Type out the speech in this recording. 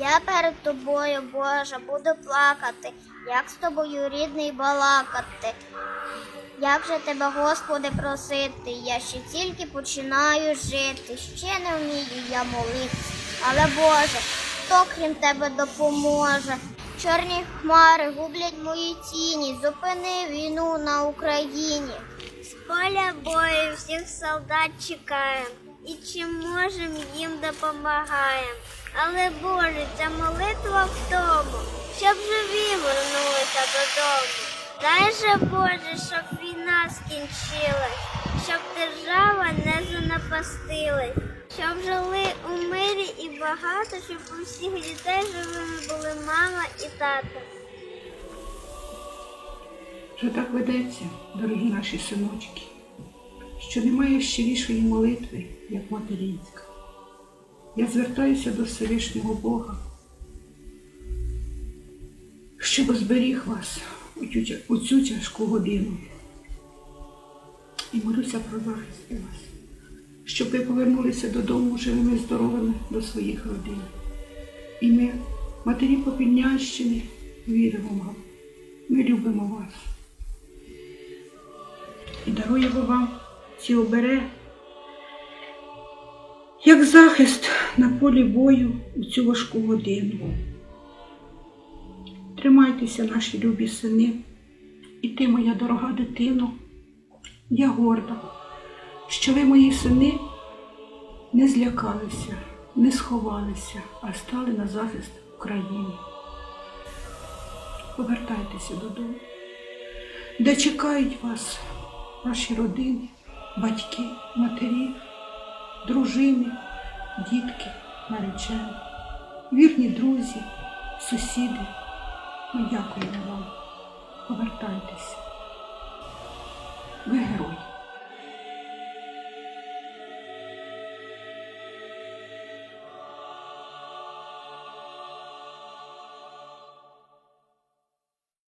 Я перед тобою, Боже, буду плакати, як з тобою рідний балакати. Як же тебе, Господи, просити? Я ще тільки починаю жити, ще не вмію я молитись. Але Боже, хто крім тебе допоможе? Чорні хмари гублять мої тіні, зупини війну на Україні. З поля бою всіх солдат чекаємо, і чим можем їм допомагаємо. Але Боже, ця молитва в тому, щоб живі вернулися додому. Дай же Боже, щоб війна скінчилась, щоб держава не занапастилась, щоб жили у мирі і багато, щоб у всіх дітей живими були мама і тато. Що так ведеться, дорогі наші синочки, що немає щирішої молитви, як материнська. Я звертаюся до Всевишнього Бога, щоб зберіг вас у цю, тяжку годину. І молюся про захист вас, щоб ви повернулися додому живими, здоровими до своїх родин. І ми, матері Попільнянщини, віримо вам. Ми любимо вас і даруємо вам ці обереги, як захист на полі бою у цю важку годину. Тримайтеся, наші любі сини, і ти, моя дорога дитино, я горда, що ви, мої сини, не злякалися, не сховалися, а стали на захист України. Повертайтеся додому де чекають вас ваші родини, батьки, матері, дружини, дітки, наречені, вірні друзі, сусіди. Ми дякуємо вам. Повертайтеся. Ви герої.